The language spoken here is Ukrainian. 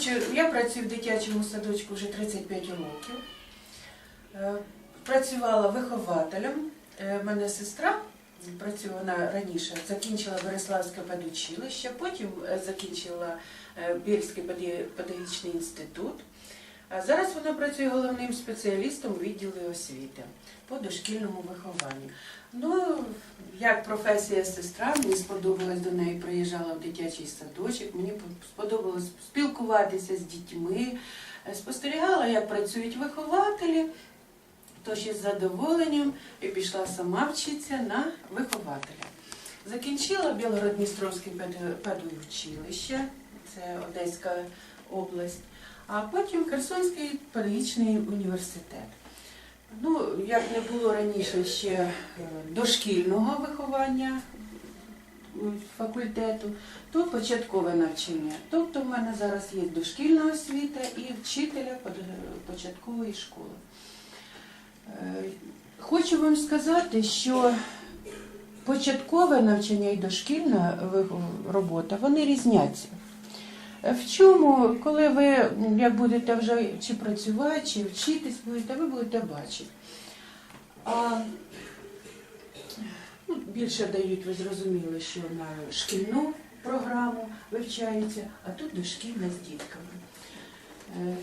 хочу, я працюю в дитячому садочку вже 35 років. Е, Працювала вихователем. Е, в мене сестра працює раніше, закінчила Береславське педучилище, потім е, закінчила е, Бєльський педагогічний інститут. А зараз вона працює головним спеціалістом у відділі освіти по дошкільному вихованню. Ну, як професія сестра, мені сподобалось до неї, приїжджала в дитячий садочок, мені сподобалось спілкуватися з дітьми, е, спостерігала, як працюють вихователі, тож із задоволенням і пішла сама вчитися на вихователя. Закінчила Білгород-Дністровське педучилище, це Одеська область, а потім Херсонський педагогічний університет. Ну, як не було раніше ще е, дошкільного виховання факультету, то початкове навчання. Тобто в мене зараз є дошкільна освіта і вчителя початкової школи. Е, Хочу вам сказати, що початкове навчання і дошкільна робота, вони різняться. Е, В чому, коли ви як будете вже чи працювати, чи вчитись будете, ви будете бачити. А ну, більше дають, ви зрозуміли, що на шкільну програму вивчається, а тут дошкільна з дітками. Е,